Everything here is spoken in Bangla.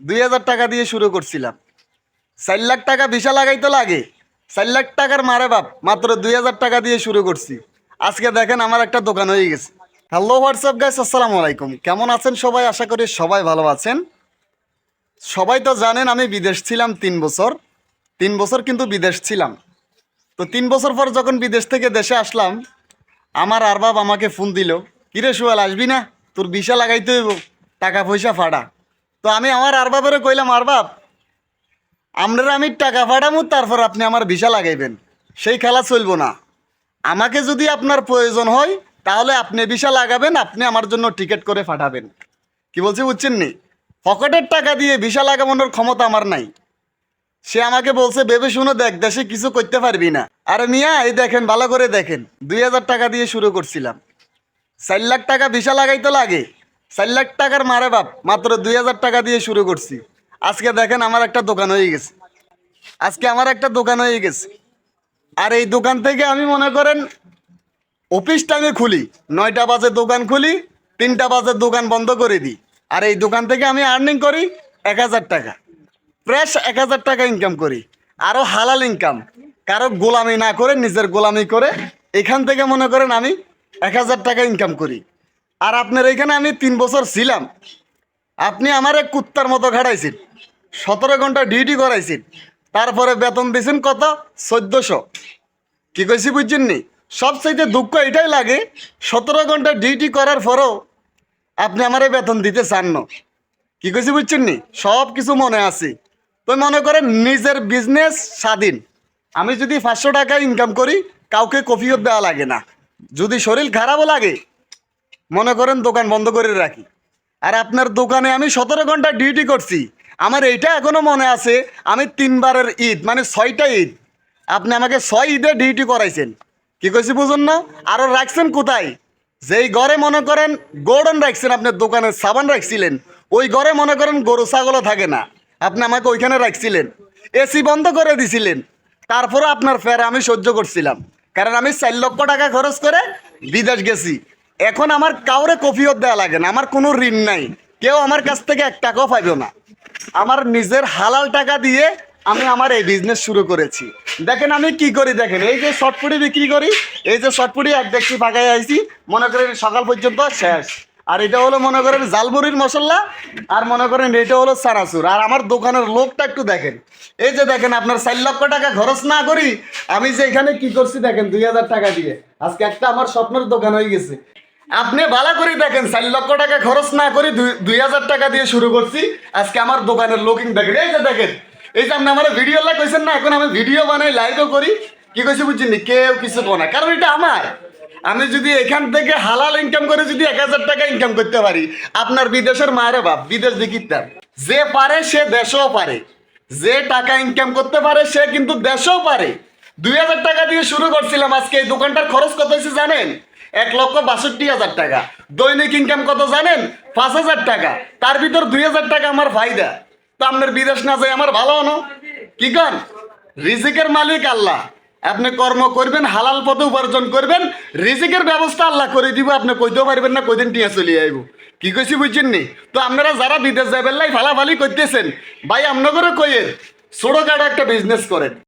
দুই হাজার টাকা দিয়ে শুরু করছিলাম। চার লাখ টাকা ভিসা লাগাই তো লাগে। চার লাখ টাকার মারে বাপ, মাত্র দুই হাজার টাকা দিয়ে শুরু করছি। আজকে দেখেন আমার একটা দোকান হয়ে গেছে। হ্যালো হোয়াটসঅ্যাপ গাইস আসসালামু আলাইকুম। কেমন আছেন সবাই? আশা করি সবাই ভালো আছেন। সবাই তো জানেন আমি বিদেশ ছিলাম তিন বছর। তিন বছর কিন্তু বিদেশ ছিলাম। তো তিন বছর পর যখন বিদেশ থেকে দেশে আসলাম, আমার আরবাব আমাকে ফোন দিল, কিরে সুয়াল, আসবি না? তোর ভিসা লাগাইতে হইব। টাকা পয়সা ফাড়া। তো আমি আমার আরবাবেরও কইলাম আরবাব আপনারা আমি টাকা ফাড়ামু তারপর আপনি আমার ভিসা লাগাইবেন। সেই খেলা চলবো না। আমাকে যদি আপনার প্রয়োজন হয়, তাহলে আপনি ভিসা লাগাবেন, আপনি আমার জন্য টিকিট করে পাঠাবেন। কি বলছি, বুঝছেন নি? পকেটের টাকা দিয়ে ভিসা লাগানোর ক্ষমতা আমার নাই। সে আমাকে বলছে, ভেবে শুনো, দেখ, দেশে কিছু করতে পারবি না। আর মিয়া, এই দেখেন, ভালো করে দেখেন। দুই হাজার টাকা দিয়ে শুরু করছিলাম। চার লাখ টাকা ভিসা লাগাইতে লাগে। চার লাখ টাকার মারে বাপ, মাত্র দুই হাজার টাকা দিয়ে শুরু করছি। আজকে দেখেন আমার একটা দোকান হয়ে গেছে। আজকে আমার একটা দোকান হয়ে গেছে। আর এই দোকান থেকে আমি মনে করেন, অফিস টাইমে খুলি, নয়টা বাজে দোকান খুলি, তিনটা বাজে দোকান বন্ধ করে দিই। আর এই দোকান থেকে আমি আর্নিং করি এক হাজার টাকা। ফ্রেশ এক হাজার টাকা ইনকাম করি। আরও হালাল ইনকাম কারও গোলামি না করে, নিজের গোলামি করে, এখান থেকে মনে করেন আমি এক হাজার টাকা ইনকাম করি। আর আপনার এখানে আমি তিন বছর ছিলাম। আপনি আমার এক কুত্তার মতো খাটাইছেন। সতেরো ঘণ্টা ডিউটি করাইছেন। তারপরে বেতন দিয়েছেন কত? চোদ্দোশো। কি কইছি বুঝছেন নি? সবচাইতে দুঃখ এটাই লাগে, সতেরো ঘণ্টা ডিউটি করার পরেও আপনি আমারে বেতন দিতে চান না। কি কইছি বুঝছেন নি? সব কিছু মনে আছে। তো মনে করেন নিজের বিজনেস স্বাধীন। আমি যদি পাঁচশো টাকা ইনকাম করি, কাউকে কফিও দেওয়া লাগে না। যদি শরীর খারাপও লাগে মনে করেন দোকান বন্ধ করে রাখি। আর আপনার দোকানে আমি সতেরো ঘণ্টা ডিউটি করছি। আমার এইটা এখনও মনে আছে, আমি তিনবারের ঈদ মানে ছয়টা ঈদ। আপনি আমাকে ছয় ঈদে ডিউটি করাইছেন। কি কইছি বুঝুন না? আরও রাখছেন কোথায়? যেই ঘরে মনে করেন গোডন রাখছেন, আপনার দোকানে সাবান রাখছিলেন, ওই ঘরে মনে করেন গরু ছাগলও থাকে না। আপনি আমাকে ওইখানে রাখছিলেন। এসি বন্ধ করে দিছিলেন। তারপরে আপনার ফের আমি সহ্য করছিলাম। কারণ আমি চার লক্ষ টাকা খরচ করে বিদেশ গেছি। এখন আমার কাউরে কফিও দেওয়া লাগে না, আমার কোনো ঋণ নাই। কেউ আমার কাছ থেকে এক টাকাও পাইব না। আমার নিজের হালাল টাকা দিয়ে আমি আমার এই বিজনেস শুরু করেছি। দেখেন আমি কি করি দেখেন, এই যে শর্টপুটি বিক্রি করি, এই যে শর্টপুটি এক দেখছি ফাঁকাই আইছি, মনে করেন সকাল পর্যন্ত শেষ। আর এটা হলো মনে করেন জালমুড়ির মশলা, আর মনে করেন এটা হলো সারাসুর আর আমার দোকানের লোকটা একটু দেখেন। এই যে দেখেন আপনার চার লক্ষ টাকা খরচ না করি, আমি যে এখানে কি করছি দেখেন, দুই হাজার টাকা দিয়ে। আজকে একটা আমার স্বপ্নের দোকান হয়ে গেছে। আপনি ভালো করে দেখেন, চার লক্ষ টাকা খরচ না করি দুই- হাজার টাকা দিয়ে শুরু করছি। আজকে আমার দোকানের লোকিং দেখেন, এই যে দেখেন, এই যে আপনি আমার ভিডিও লাইক কইছেন না, এখন আমি ভিডিও বানাই লাইভও করি। কি কইছি বুঝছেন? কেউ কিছু কো না। কারণ এটা আমার। আমি যদি এখান থেকে হালাল ইনকাম করে যদি এক হাজার টাকা ইনকাম করতে পারি, আপনার বিদেশের মায়ের বাপ, বিদেশ দেখিতাম। যে পারে সে দেশও পারে। যে টাকা ইনকাম করতে পারে, সে কিন্তু দেশও পারে। দুই হাজার টাকা দিয়ে শুরু করছিলাম আজকে, এই দোকানটার খরচ কত হয়েছে জানেন? এক লক্ষ বাষট্টি হাজার টাকা। দৈনিক ইনকাম কত জানেন? পাঁচ হাজার টাকা। তার ভিতর দুই হাজার টাকা আমার ফায়দা। তো আপনার বিদেশ না যায় আমার ভালো হনো কি কন? রিজিকের মালিক আল্লাহ। আপনি কর্ম করবেন, হালাল পথে উপার্জন করবেন। রিজিকের ব্যবস্থা আল্লাহ করে দিব। আপনি কইতেও পারবেন না কইদিন টিয়া চলে আইব। কি কইছি বুঝছেন নি? তো আপনারা যারা বিদেশ যাবেন লাই ফালাফালি করতেছেন, ভাই আপনাদের কইয়ের ছোটখাটো একটা বিজনেস করেন।